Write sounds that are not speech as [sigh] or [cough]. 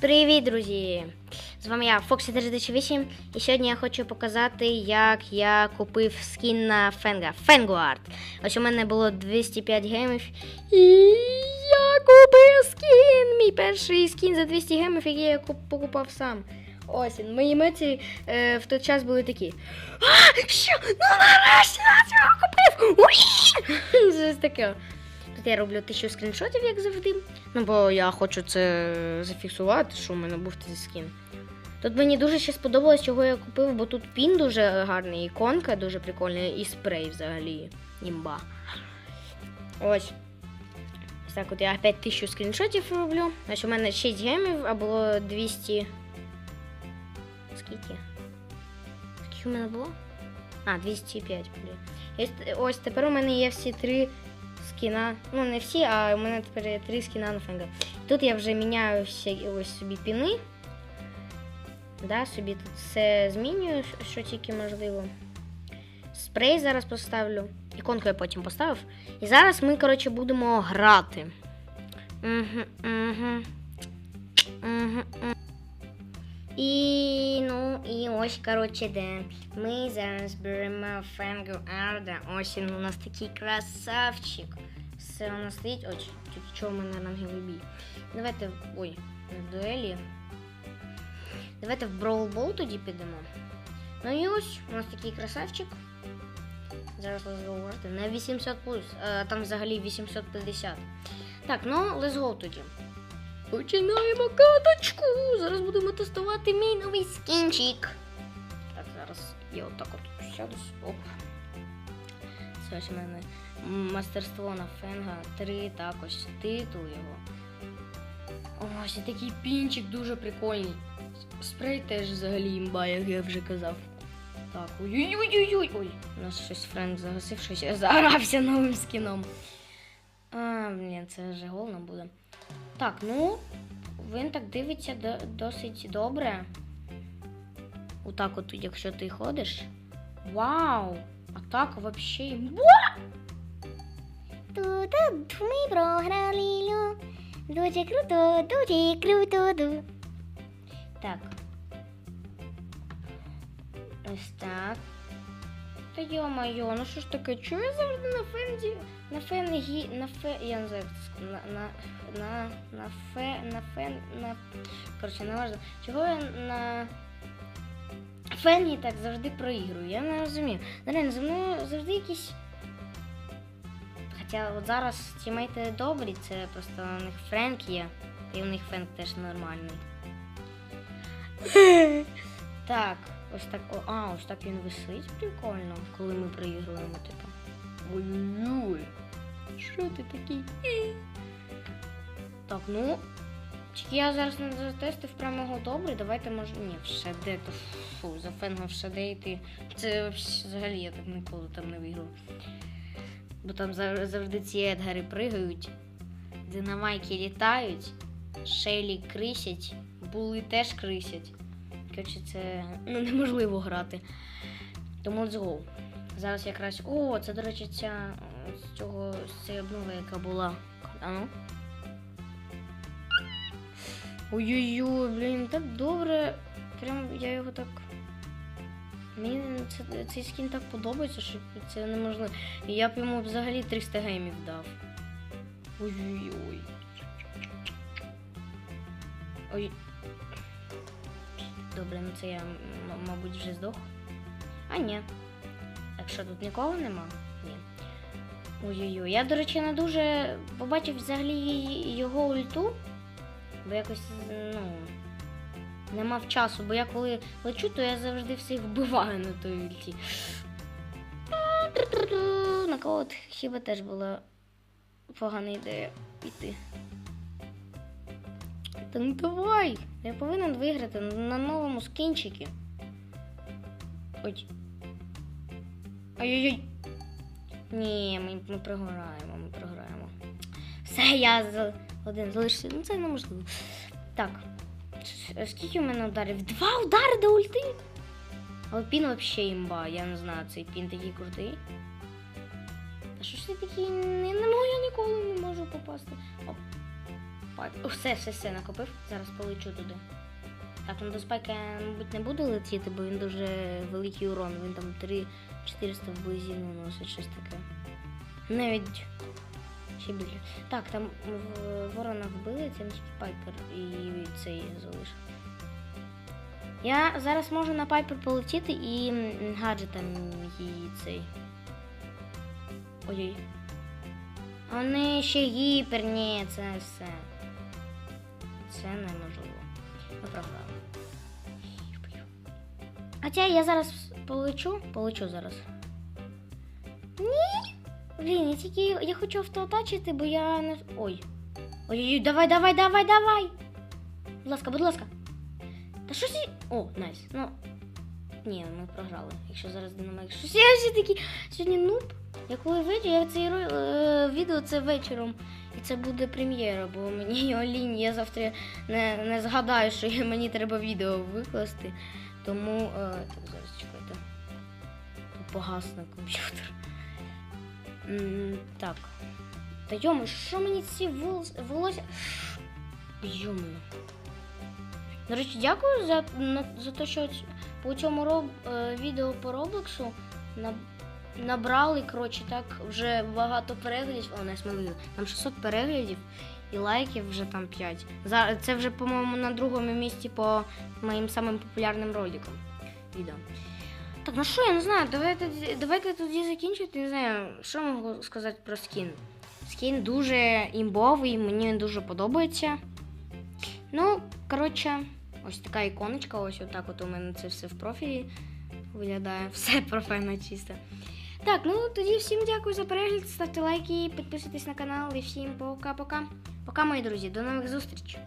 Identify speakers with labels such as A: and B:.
A: Привіт, друзі! З вами я, Foxy 308 і сьогодні я хочу показати, як я купив скін на Фенга. Фенгуард. Ось у мене було 205 гемів. І я купив скін! Мій перший скін за 200 гемів, який я покупав сам. Ось він. Мої емоції е, в той час були такі. А, що? Ну нарешті я цього купив! Уї! [laughs] Щось таке. Тут я роблю тисячу скріншотів, як завжди. Ну, бо я хочу це зафіксувати, що у мене був цей скін. Тут мені дуже ще сподобалось, чого я купив, бо тут пін дуже гарний, іконка дуже прикольна, і спрей взагалі. Імба. Ось. Ось так от я опять тисячу скріншотів роблю. Ось у мене 6 гемів, а було 200. Скільки? Скільки у мене було? А, 205, блін. Ось- Ось тепер у мене є всі три скіна. Ну, не всі, а у мене тепер є три скіна на фенга. Тут я вже міняю всі ось собі піни. Да, собі тут все змінюю, що тільки можливо. Спрей зараз поставлю. Іконку я потім поставив. І зараз ми, коротше, будемо грати. Угу, угу. Угу, угу. І ну, ось, коротше, де. Ми зараз беремо Фенгу Арда. Ось він у нас такий красавчик. Все у нас стоїть. Ось, чого в мене рангелий бій. Давайте. Ой, на дуелі. Давайте в Ball тоді підемо. Ну і ось у нас такий красавчик. Зараз let's go варти. На 800 плюс. Там взагалі 850. Так, ну go тоді. Починаємо каточку. Зараз будемо тестувати мій новий скінчик. Так, я отак от сяду. Оп. Це у мене мастерство на фенга 3, так ось титул його. Ось такий пінчик дуже прикольний. Спрей теж взагалі імба, як я вже казав. Так, ой-ой-ой-ой. Ой, у нас щось Френк загасив, щось я загрався новим скіном. А, блін, це вже головно буде. Так, ну, він так дивиться досить добре. Отак от, якщо ти ходиш. Вау! А так вообще імба!
B: Тут ми програли. Дуже круто, дуже круто. ду.
A: Так. Ось так. Та йо-моє, ну що ж таке, чого я завжди на фенді, на фенгі, на фе, я не знаю, на, на, на, на фе, на фен, на, коротше, не важливо. Чого я на фені так завжди проігрую, я не розумію. Реально, за мною завжди якісь, хоча от зараз тімейти добрі, це просто у них френк є, і у них фенк теж нормальний. [laughs] Так, ось так. О, а, ось так він висить прикольно, коли ми проігруємо, типу. Ой-ой. Що ти такий? Так, ну. Я зараз не затестив прямо його добре. Давайте може. Ні, в шаде, то фу, за фенгом в шаде йти. Це взагалі я так ніколи там не виграв. Бо там завжди ці едгари пригають, динамайки літають, шелі крисять, були теж крисять. Коротше, це ну, неможливо грати. Тому let's go. Зараз якраз. О, це, до речі, ця з цього з цієї обнови, яка була. А ну. Ой-ой-ой, блін, так добре. Прям я його так. Мені це, цей скін так подобається, що це неможливо. І я б йому взагалі 300 геймів дав. Ой-ой-ой. Ой. Добре, ну це я, мабуть, вже здох. А ні. Так що тут нікого нема? Ні. Ой-ой-ой. Я, до речі, не дуже побачив взагалі його ульту. Бо якось, ну. Не мав часу, бо я коли лечу, то я завжди всіх вбиваю на той ульті. На кого от хіба теж була погана ідея піти. Та ну давай! Я повинен виграти на новому скінчикі. Ой. Ой-ой-ой. Ні, ми, ми програємо, ми програємо. Все, я за один залишився. Ну це неможливо. Так. Скільки в мене ударів? Два удари до ульти. Але пін взагалі імба. Я не знаю, цей пін такий крутий. Та що ж ти такий? Не, не можу, я ніколи не можу попасти. Оп. О, все, все, все накопив. Зараз полечу туди. Так, ну до спайка я, мабуть, не буду летіти, бо він дуже великий урон. Він там 3-400 вблизі наносить щось таке. Навіть ще більше. Так, там ворона вбили, це тільки пайпер і цей залишив. Я зараз можу на пайпер полетіти і гаджетом її цей. Ой-ой. Вони ще гіпер, ні, це все. Це неможливо. Ми програли. Хоча я зараз полечу, полечу зараз. Ні. Блін, я тільки я хочу автоатачити, бо я не. Ой. Ой-ой-ой, давай, давай, давай, давай. Будь ласка, будь ласка. Та щось. і- О, найс. Ну. Ні, ми програли. Якщо зараз динамик. Щось я всі такі. Сьогодні нуб. Я коли вийду, я це е, відео це вечором. І це буде прем'єра, бо мені [laughs] олінь, я завтра не, не згадаю, що мені треба відео викласти. Тому. Е, так, зараз чекайте. Погасне комп'ютер. Так. Та йому, що мені ці волос- волосся. Йому. До речі, дякую за, за те, що по цьому роб, е, відео по Роблоксу на, набрали, коротше, так, вже багато переглядів. О, не сміливо. Там 600 переглядів і лайків вже там 5. За, це вже, по-моєму, на другому місці по моїм самим популярним роликам. Відео. Так, ну що, я не знаю, давайте, давайте тоді закінчити. Не знаю, що можу сказати про скін. Скін дуже імбовий, мені дуже подобається. Ну, коротше, ось така іконочка, ось отак от у мене це все в профілі виглядає. [laughs] Все профільно чисто. Так, ну тоді всім дякую за перегляд. Ставте лайки, підписуйтесь на канал і всім пока-пока. Пока, мої друзі, до нових зустрічей.